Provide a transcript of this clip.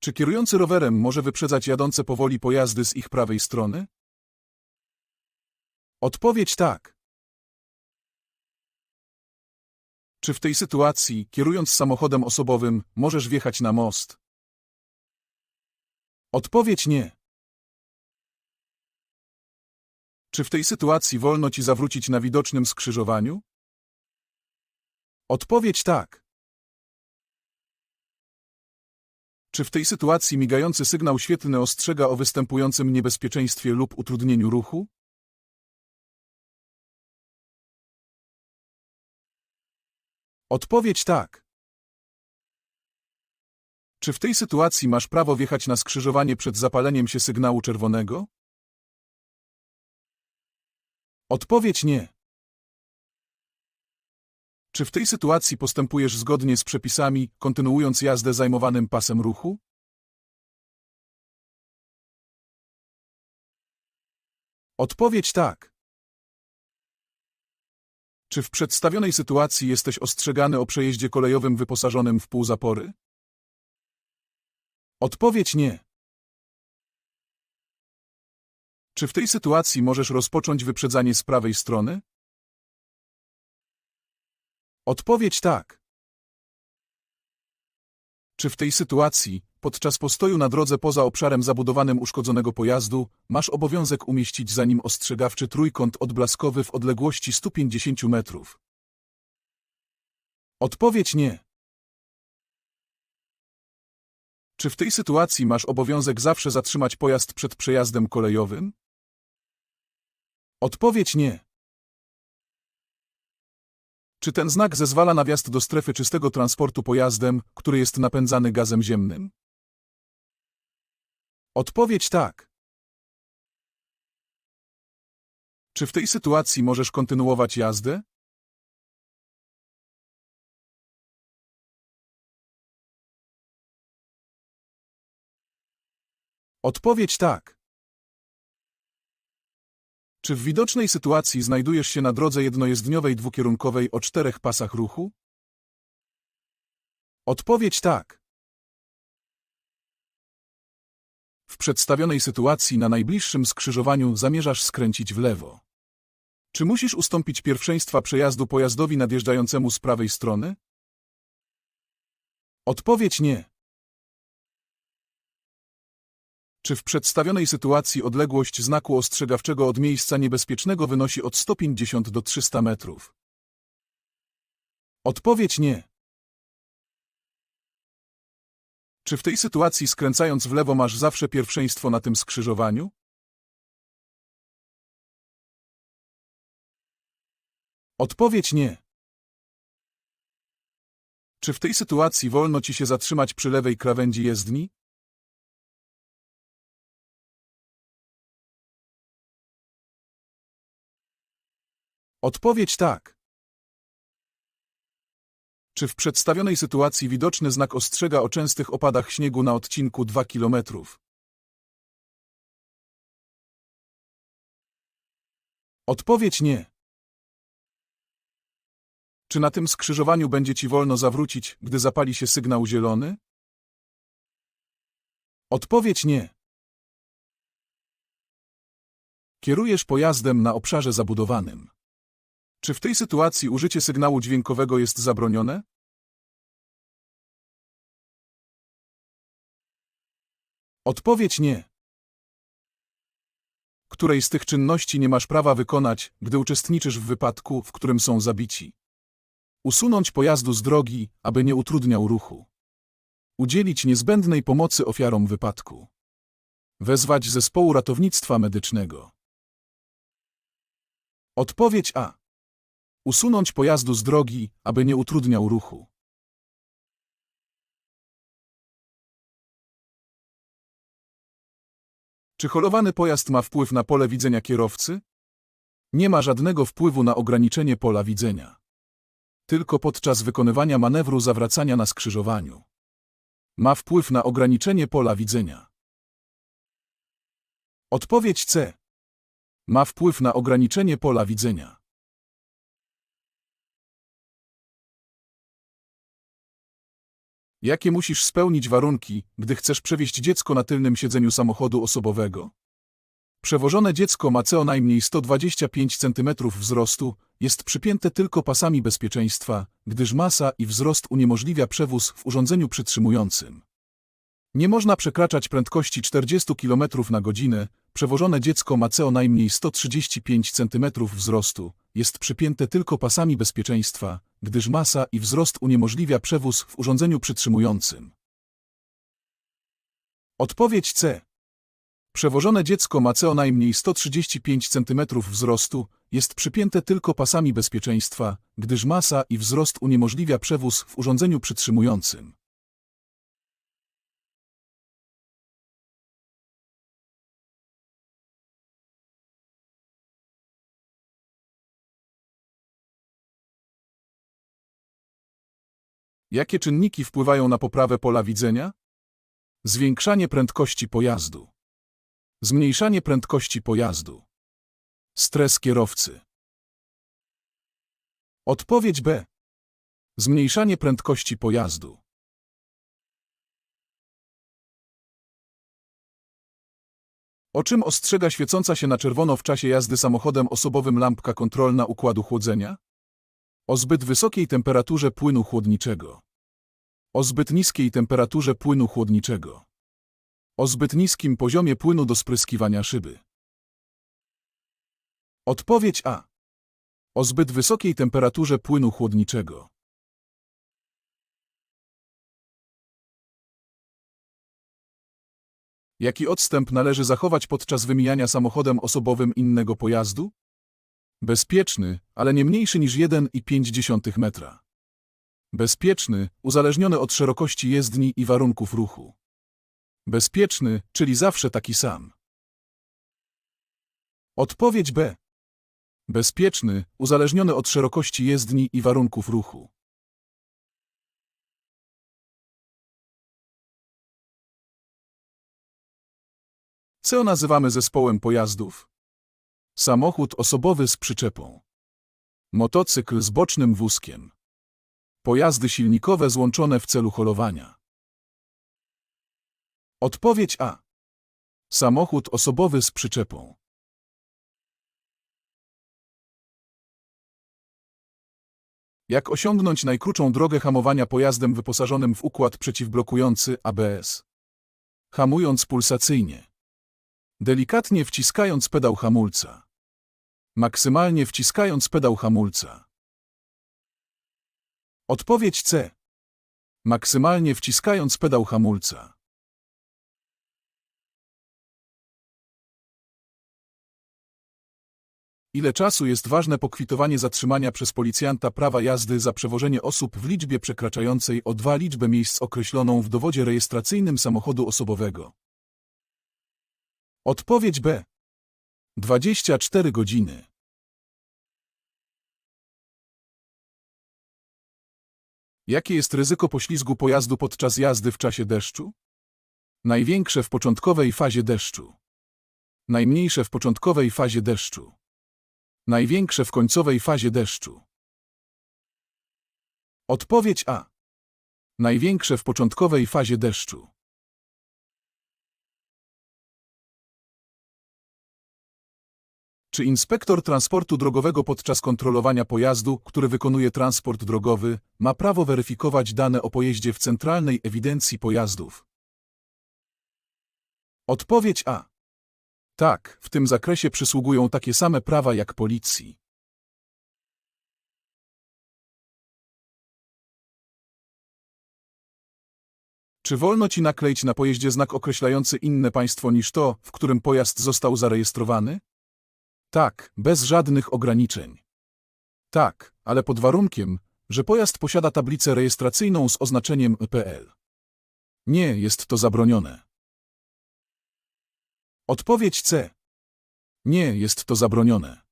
Czy kierujący rowerem może wyprzedzać jadące powoli pojazdy z ich prawej strony? Odpowiedź tak. Czy w tej sytuacji, kierując samochodem osobowym, możesz wjechać na most? Odpowiedź nie. Czy w tej sytuacji wolno ci zawrócić na widocznym skrzyżowaniu? Odpowiedź tak. Czy w tej sytuacji migający sygnał świetlny ostrzega o występującym niebezpieczeństwie lub utrudnieniu ruchu? Odpowiedź tak. Czy w tej sytuacji masz prawo wjechać na skrzyżowanie przed zapaleniem się sygnału czerwonego? Odpowiedź nie. Czy w tej sytuacji postępujesz zgodnie z przepisami, kontynuując jazdę zajmowanym pasem ruchu? Odpowiedź tak. Czy w przedstawionej sytuacji jesteś ostrzegany o przejeździe kolejowym wyposażonym w półzapory? Odpowiedź nie. Czy w tej sytuacji możesz rozpocząć wyprzedzanie z prawej strony? Odpowiedź tak. Czy w tej sytuacji, podczas postoju na drodze poza obszarem zabudowanym uszkodzonego pojazdu, masz obowiązek umieścić za nim ostrzegawczy trójkąt odblaskowy w odległości 150 metrów? Odpowiedź nie. Czy w tej sytuacji masz obowiązek zawsze zatrzymać pojazd przed przejazdem kolejowym? Odpowiedź nie. Czy ten znak zezwala na wjazd do strefy czystego transportu pojazdem, który jest napędzany gazem ziemnym? Odpowiedź tak. Czy w tej sytuacji możesz kontynuować jazdę? Odpowiedź tak. Czy w widocznej sytuacji znajdujesz się na drodze jednojezdniowej dwukierunkowej o czterech pasach ruchu? Odpowiedź tak. W przedstawionej sytuacji na najbliższym skrzyżowaniu zamierzasz skręcić w lewo. Czy musisz ustąpić pierwszeństwa przejazdu pojazdowi nadjeżdżającemu z prawej strony? Odpowiedź nie. Czy w przedstawionej sytuacji odległość znaku ostrzegawczego od miejsca niebezpiecznego wynosi od 150 do 300 metrów? Odpowiedź nie. Czy w tej sytuacji skręcając w lewo masz zawsze pierwszeństwo na tym skrzyżowaniu? Odpowiedź nie. Czy w tej sytuacji wolno ci się zatrzymać przy lewej krawędzi jezdni? Odpowiedź tak. Czy w przedstawionej sytuacji widoczny znak ostrzega o częstych opadach śniegu na odcinku 2 km? Odpowiedź nie. Czy na tym skrzyżowaniu będzie ci wolno zawrócić, gdy zapali się sygnał zielony? Odpowiedź nie. Kierujesz pojazdem na obszarze zabudowanym. Czy w tej sytuacji użycie sygnału dźwiękowego jest zabronione? Odpowiedź nie. Której z tych czynności nie masz prawa wykonać, gdy uczestniczysz w wypadku, w którym są zabici? Usunąć pojazdu z drogi, aby nie utrudniał ruchu. Udzielić niezbędnej pomocy ofiarom wypadku. Wezwać zespołu ratownictwa medycznego. Odpowiedź A. Usunąć pojazdu z drogi, aby nie utrudniał ruchu. Czy holowany pojazd ma wpływ na pole widzenia kierowcy? Nie ma żadnego wpływu na ograniczenie pola widzenia. Tylko podczas wykonywania manewru zawracania na skrzyżowaniu. Ma wpływ na ograniczenie pola widzenia. Odpowiedź C. Ma wpływ na ograniczenie pola widzenia. Jakie musisz spełnić warunki, gdy chcesz przewieźć dziecko na tylnym siedzeniu samochodu osobowego? Przewożone dziecko ma co najmniej 125 cm wzrostu, jest przypięte tylko pasami bezpieczeństwa, gdyż masa i wzrost uniemożliwia przewóz w urządzeniu przytrzymującym. Nie można przekraczać prędkości 40 km na godzinę, przewożone dziecko ma co najmniej 135 cm wzrostu, jest przypięte tylko pasami bezpieczeństwa, gdyż masa i wzrost uniemożliwia przewóz w urządzeniu przytrzymującym. Odpowiedź C. Przewożone dziecko ma co najmniej 135 cm wzrostu, jest przypięte tylko pasami bezpieczeństwa, gdyż masa i wzrost uniemożliwia przewóz w urządzeniu przytrzymującym. Jakie czynniki wpływają na poprawę pola widzenia? Zwiększanie prędkości pojazdu. Zmniejszanie prędkości pojazdu. Stres kierowcy. Odpowiedź B. Zmniejszanie prędkości pojazdu. O czym ostrzega świecąca się na czerwono w czasie jazdy samochodem osobowym lampka kontrolna układu chłodzenia? O zbyt wysokiej temperaturze płynu chłodniczego. O zbyt niskiej temperaturze płynu chłodniczego. O zbyt niskim poziomie płynu do spryskiwania szyby. Odpowiedź A. O zbyt wysokiej temperaturze płynu chłodniczego. Jaki odstęp należy zachować podczas wymijania samochodem osobowym innego pojazdu? Bezpieczny, ale nie mniejszy niż 1,5 metra. Bezpieczny, uzależniony od szerokości jezdni i warunków ruchu. Bezpieczny, czyli zawsze taki sam. Odpowiedź B. Bezpieczny, uzależniony od szerokości jezdni i warunków ruchu. Co nazywamy zespołem pojazdów? Samochód osobowy z przyczepą. Motocykl z bocznym wózkiem. Pojazdy silnikowe złączone w celu holowania. Odpowiedź A. Samochód osobowy z przyczepą. Jak osiągnąć najkrótszą drogę hamowania pojazdem wyposażonym w układ przeciwblokujący ABS? Hamując pulsacyjnie. Delikatnie wciskając pedał hamulca. Maksymalnie wciskając pedał hamulca. Odpowiedź C. Maksymalnie wciskając pedał hamulca. Ile czasu jest ważne pokwitowanie zatrzymania przez policjanta prawa jazdy za przewożenie osób w liczbie przekraczającej o dwa liczbę miejsc określoną w dowodzie rejestracyjnym samochodu osobowego? Odpowiedź B. 24 godziny. Jakie jest ryzyko poślizgu pojazdu podczas jazdy w czasie deszczu? Największe w początkowej fazie deszczu. Najmniejsze w początkowej fazie deszczu. Największe w końcowej fazie deszczu. Odpowiedź A. Największe w początkowej fazie deszczu. Czy inspektor transportu drogowego podczas kontrolowania pojazdu, który wykonuje transport drogowy, ma prawo weryfikować dane o pojeździe w Centralnej Ewidencji Pojazdów? Odpowiedź A. Tak, w tym zakresie przysługują takie same prawa jak policji. Czy wolno ci nakleić na pojeździe znak określający inne państwo niż to, w którym pojazd został zarejestrowany? Tak, bez żadnych ograniczeń. Tak, ale pod warunkiem, że pojazd posiada tablicę rejestracyjną z oznaczeniem PL. Nie jest to zabronione. Odpowiedź C. Nie jest to zabronione.